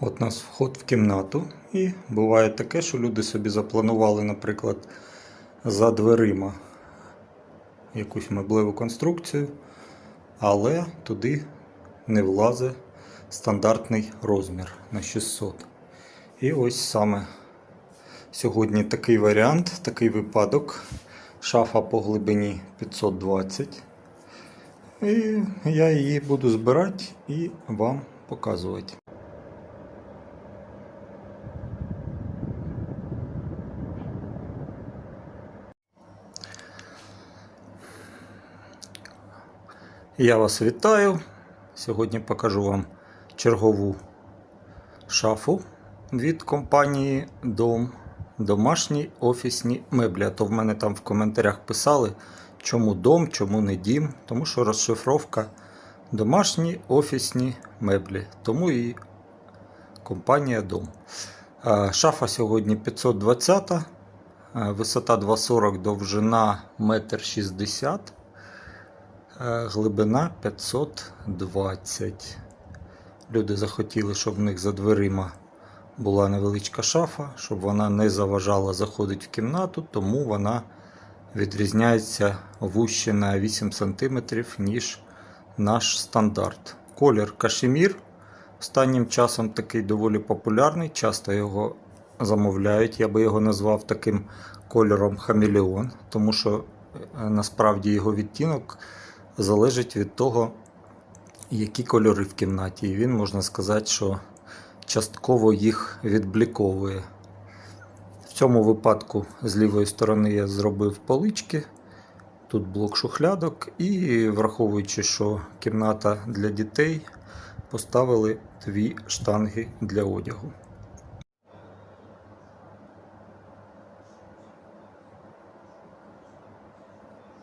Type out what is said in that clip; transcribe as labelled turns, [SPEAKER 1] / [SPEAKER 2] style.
[SPEAKER 1] От у нас вход в кімнату. І буває таке, що люди собі запланували, наприклад, за дверима якусь меблеву конструкцію, але туди не влазить стандартний розмір на 600. І ось саме сьогодні такий варіант, такий випадок. Шафа по глибині 520. І я її буду збирати і вам показувати. Я вас вітаю. Сьогодні покажу вам чергову шафу від компанії Дом. Домашні офісні меблі. А то в мене там в коментарях писали, чому дом, чому не дім. Тому що розшифровка домашні офісні меблі. Тому і компанія Дом. Шафа сьогодні 520, е, висота 2,40, довжина 1,60 м. Е, Глибина 520. Люди захотіли, щоб в них за дверима була невеличка шафа, щоб вона не заважала заходити в кімнату, тому вона відрізняється вуще на 8 см, ніж наш стандарт. Колір кашемір. Останнім часом такий доволі популярний, часто його замовляють. Я би його назвав таким кольором хамелеон, тому що е, насправді його відтінок залежить від того, які кольори в кімнаті. І він можна сказати, що частково їх відбліковує. В цьому випадку з лівої сторони я зробив полички. Тут блок шухлядок, і враховуючи, що кімната для дітей, поставили дві штанги для одягу.